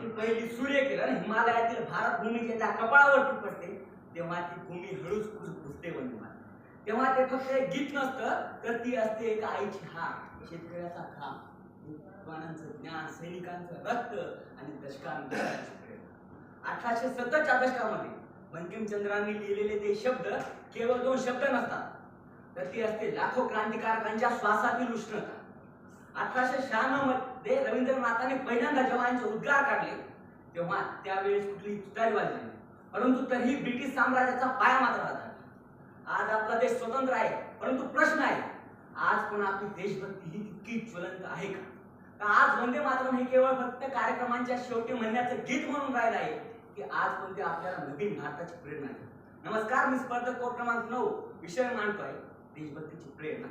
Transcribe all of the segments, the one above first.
ती पहिली सूर्यकिरण हिमालयातील भारत भूमीच्या कपाळावर कपाळावरती पडते तेव्हा ती भूमी हळूच कुस कुसते वंदे तेव्हा ते फक्त एक गीत नसतं तर ती असते एक आईची हाक शेतकऱ्याचा घाम विद्वानांचं ज्ञान सैनिकांचं रक्त आणि दशकांत अठराशे सत्तरच्या दशकामध्ये बंकिमचंद्रांनी लिहिलेले ते शब्द केवळ दोन शब्द नसतात तर ती असते लाखो क्रांतिकारकांच्या श्वासातील उष्णता. अठराशे शहाण्णवमध्ये रवींद्रनाथांनी पहिल्यांदा जेव्हा यांचे उद्गार काढले. तेव्हा त्यावेळेस कुठली तुतारी वाजली नाही. परंतु तरीही ब्रिटिश साम्राज्याचा पाया मात्र राहता आज आपला देश स्वतंत्र आहे परंतु प्रश्न आहे आज पण आपली देशभक्ती ही तितकी ज्वलंत आहे का? आज वंदे मातरम हे केवळ फक्त कार्यक्रमांच्या शेवटी म्हणण्याचं गीत म्हणून राहिलं आहे की आज पण ते आपल्याला नवीन भारताची प्रेरणा आहे नमस्कार मी स्पर्धक कोट क्रमांक नऊ विषय मांडतोय देशभक्तीची प्रेरणा.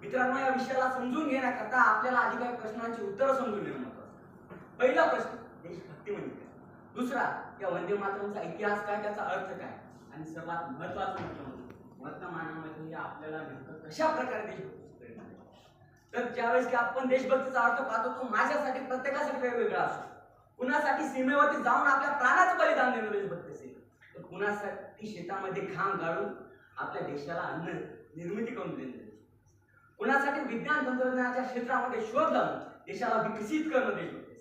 मित्रांनो या विषयाला समजून घेण्याकरता आपल्याला आधी काही प्रश्नांची उत्तरं समजून घेणं महत्वाचं पहिला प्रश्न देशभक्ती म्हणजे काय दुसरा या वंदे मातरमचा इतिहास काय त्याचा अर्थ काय? आणि सर्वात महत्वाचं म्हटलं म्हणजे वर्तमानामध्ये आपल्याला नेमकं कशा प्रकारे देशभक्ती तर ज्यावेळेस की आपण देशभक्तीचा अर्थ पाहतो तो माझ्यासाठी प्रत्येकासाठी वेगवेगळा असतो. कुणासाठी सीमेवरती जाऊन आपल्या प्राणाचं बलिदान देणं देशभक्ती असेल तर कुणासाठी शेतामध्ये घाम गाळून आपल्या देशाला अन्न निर्मिती करून देणं. कुणासाठी विज्ञान तंत्रज्ञानाच्या क्षेत्रामध्ये शोध लावून देशाला विकसित करणं देशभक्ती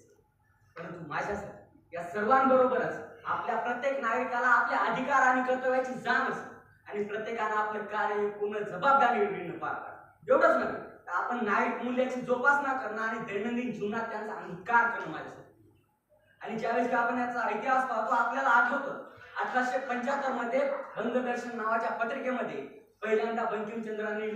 परंतु माझ्यासाठी या सर्वांबरोबरच आपल्या प्रत्येक नागरिकाला आपल्या अधिकार आणि कर्तव्याची जाण असते. आणि प्रत्येकानं आपलं कार्य पूर्ण जबाबदारीने पार पाडणं एवढंच नव्हे तर आपण नागरिक मूल्याची जोपासना करणं आणि दैनंदिन जीवनात त्यांचा अंगीकार करणं माझ्यासाठी. आणि ज्यावेळेस आपण याचा इतिहास पाहतो आपल्याला आठवतं अठराशे पंच्याहत्तरमध्ये बंगदर्शन नावाच्या पत्रिकेमध्ये पहिल्यांदा बंकिमचंद्रांनी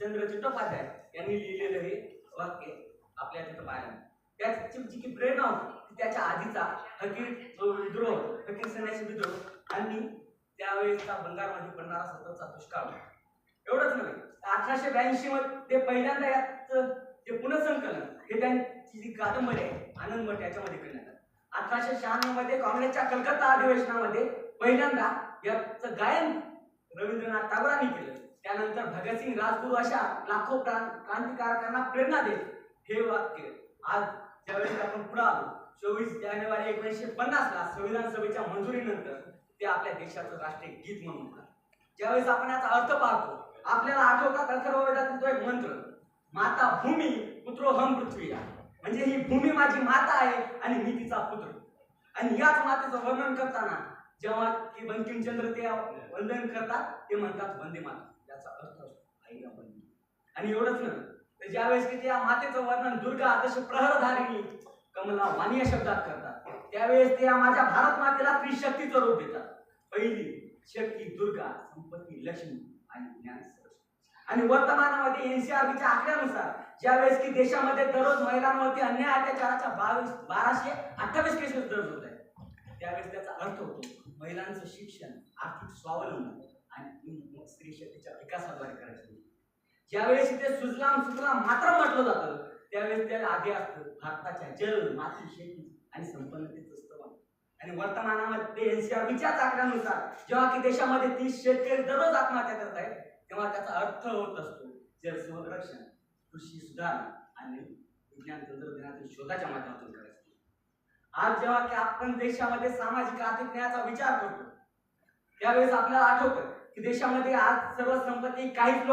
चंद्र चट्टोपाध्याय यांनी लिहिलेलं हे वाक्य आपल्या तिथं पाहिलं त्याची जी की प्रेरणा होती त्याच्या आधीचा फकीर जो विद्रोह फकीर सेनाचे विद्रोह आणि त्यावेळेसचा बंगालमध्ये पडणारा सततचा दुष्काळ. एवढंच नव्हे अठराशे ब्याऐंशी मध्ये पहिल्यांदा याचं जे पुनर्संकलन हे त्यांची जी कादंबरी आहे आनंद मठ याच्यामध्ये करण्यात आलं. अठराशे शहाण्णवमध्ये काँग्रेसच्या कलकत्ता अधिवेशनामध्ये पहिल्यांदा याचं गायन रवींद्रनाथ टागोरांनी केलं. त्यानंतर भगतसिंग राजगुरू अशा लाखो क्रांतिकारकांना प्रेरणा देत हे वाक्य आज ज्यावेळेस आपण पुढे आलो चोवीस जानेवारी एकोणीसशे पन्नास ला संविधान सभेच्या मंजुरीनंतर ते आपल्या देशाचं राष्ट्रीय गीत म्हणून ज्यावेळेस आपण याचा अर्थ पाहतो आपल्याला आठवतात अथर्ववेदातील तो एक मंत्र. माता भूमी पुत्रो हम पृथ्वी म्हणजे ही भूमी माझी माता आहे आणि मी तिचा पुत्र. आणि याच मातेचं वर्णन करताना जेव्हा की बंकिमचंद्र ते वंदन करतात ते म्हणतात वंदे माता याचा अर्थ असतो आई आपण आणि एवढंच ना. तर ज्यावेळेस की त्या मातेचं वर्णन दुर्गा आदर्श प्रहरधारिणी कमला वाणी या शब्दात करतात. त्यावेळेस ते माझ्या भारत मातेला त्रिशक्तीचं रूप देतात. पहिली शक्ती दुर्गा संपत्ती लक्ष्मी आणि ज्ञान आणि वर्तमानामध्ये एनसीआरबीच्या आकड्यानुसार ज्यावेळेस की देशामध्ये दररोज महिलांवरती अन्याय अत्याचाराच्या बावीस बाराशे अठ्ठावीस केसेस दर्ज होत आहेत. त्यावेळेस त्याचा अर्थ होतो महिलांचं शिक्षण आर्थिक स्वावलंबन आणि स्त्री शक्तीच्या विकासाद्वारे करायचं. ज्यावेळेस इथे सुजलाम सुजलाम मात्र म्हटलं जातं त्यावेळेस त्याला आधी असतं. भारताच्या जल माती शेती आणि संपन्नतेचं स्तवन आणि वर्तमानामध्ये एनसीआरबीच्याच आकड्यानुसार जेव्हा की देशामध्ये तीस शेतकरी दररोज आत्महत्या करत आहेत तेव्हा त्याचा अर्थ होत असतो जल संरक्षण कृषी सुधारणा आणि विज्ञान तंत्रज्ञानातील शोधाच्या माध्यमातून करायचं. आज जेव्हा की आपण देशामध्ये सामाजिक आर्थिक न्यायाचा विचार करतो त्यावेळेस आपल्याला आठवतं की देशामध्ये आज सर्व संपत्ती काहीच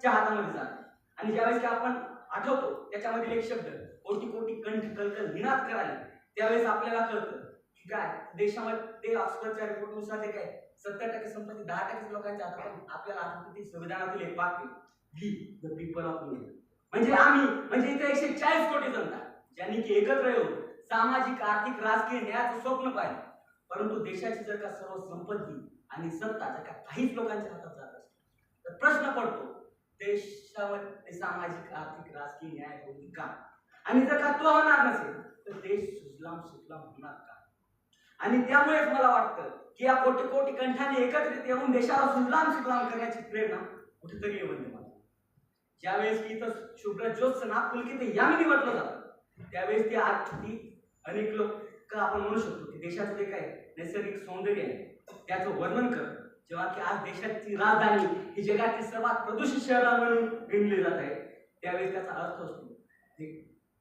च्या हातामध्ये जाते आणि ज्यावेळेस की आपण आठवतो त्याच्यामधील एक शब्द कोटी कोटी कंठ कलकल निनाद करायला त्यावेळेस आपल्याला कळतं की काय देशामध्ये ऑक्सफर्डच्या रिपोर्टनुसार जे काय सत्तर टक्के संपत्ती दहा टक्के लोकांच्या हातात आपल्याला आठवतं संविधानातील एक वाक्य we the people of India म्हणजे आम्ही म्हणजे इथे एकशे चाळीस कोटी जनता ज्यांनी की एकत्र येऊन सामाजिक आर्थिक राजकीय न्यायाचं स्वप्न पाहिलं. परंतु देशाची जर का सर्व संपत्ती आणि सत्ता जर का काहीच लोकांच्या हातात जात असेल तर प्रश्न पडतो देशावर सामाजिक आर्थिक राजकीय न्याय होईल का? आणि जर का तो होणार नसेल तर देश सुजलाम सुजलाम होणार का? आणि त्यामुळेच मला वाटतं की या कोटी कोटी कंठाने एकत्रित येऊन देशाला सुजलाम सुजलाम करण्याची प्रेरणा कुठेतरी येऊन मला ज्यावेळेस की इथं शुभ्र ज्योत्सना पुलकित यामिनी म्हटलं जातं त्यावेळेस ती आज अनेक लोक आपण म्हणू शकतो की देशाचं जे काय नैसर्गिक सौंदर्य आहे त्याचं वर्णन कर जेव्हा की आज देशाची राजधानी ही जगातील सर्वात प्रदूषित शहरा म्हणून गणली जात आहे त्यावेळेस त्याचा अर्थ असतो ते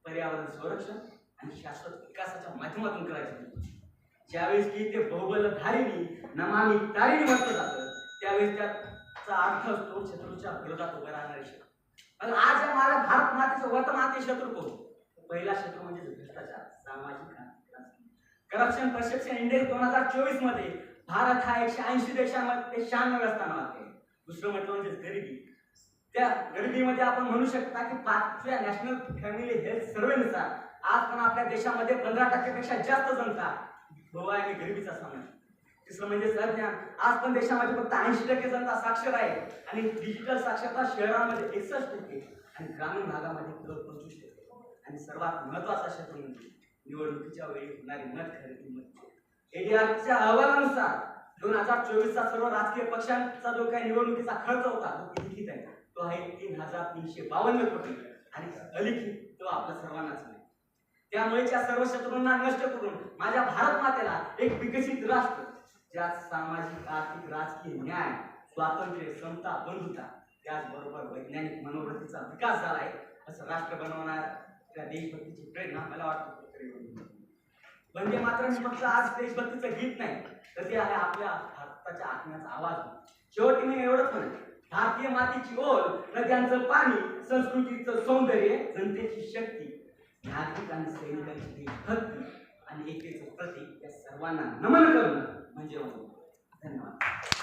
पर्यावरण संरक्षण आणि शाश्वत विकासाच्या माध्यमातून करायचं ज्यावेळेस की ते बहुबलधारिणी नमामी तारिणी म्हटलं जातं त्यावेळेस त्याचा अर्थ असतो शत्रूच्या विरोधात उभे राहणारे शत्रू. पण आज या माझ्या भारत मातेचं वर्तमान शत्रू कोण? पहिला शत्रू म्हणजे भ्रष्टाचार सामाजिक करप्शन परसेप्शन इंडेक्स दोन हजार चोवीसमध्ये भारत हा एकशे ऐंशी देशामध्ये शहाण्णव्या स्थानावर आहे. दुसरं म्हटलं म्हणजे गरिबी. त्या गरिबीमध्ये आपण म्हणू शकता की पाचव्या नॅशनल फॅमिली हेल्थ सर्वेनुसार आज पण आपल्या देशामध्ये पंधरा टक्क्यापेक्षा जास्त जनता गोवा आणि गरिबीचा सामना तिसरं म्हणजे तंत्रज्ञान आज पण देशामध्ये फक्त ऐंशी टक्के जनता साक्षर आहे आणि डिजिटल साक्षरता शहरामध्ये एकसष्ट टक्के आणि ग्रामीण भागामध्ये केवळ पंचवीस टक्के. आणि सर्वात महत्त्वाचा क्षेत्र म्हणजे निवडणुकीच्या वेळी होणारी मत खरेदी मत. एडीआरच्या अहवालानुसार दोन हजार चोवीसचा सर्व राजकीय पक्षांचा जो काही निवडणुकीचा खर्च होता तो किती लिखित आहे? तो आहे तीन हजार तीनशे बावन्न कोटी. आणि अलिखित तो आपल्या सर्वांनाच नाही त्यामुळेच्या सर्व शत्रूंना नष्ट करून माझ्या भारत मातेला एक विकसित राष्ट्र ज्यात सामाजिक आर्थिक राजकीय न्याय स्वातंत्र्य समता बंधुता त्याचबरोबर वैज्ञानिक मनोवृत्तीचा विकास झाला आहे असं राष्ट्र बनवणार त्या देशभक्तीची प्रेरणा मला वाटतं. कुठेतरी होती. वंदे मातरम हे फक्त आज देशभक्तीचं गीत नाही तर ते आहे आपल्या भारताच्या आत्म्याचा आवाज शेवटी मी एवढंच म्हणेन भारतीय मातीची ओल नद्यांचं पाणी संस्कृतीचं सौंदर्य जनतेची शक्ती नागरिक आणि सैनिकांची देशभक्ती आणि एकतेचं प्रतीक या सर्वांना नमन करणं म्हणजे हो. धन्यवाद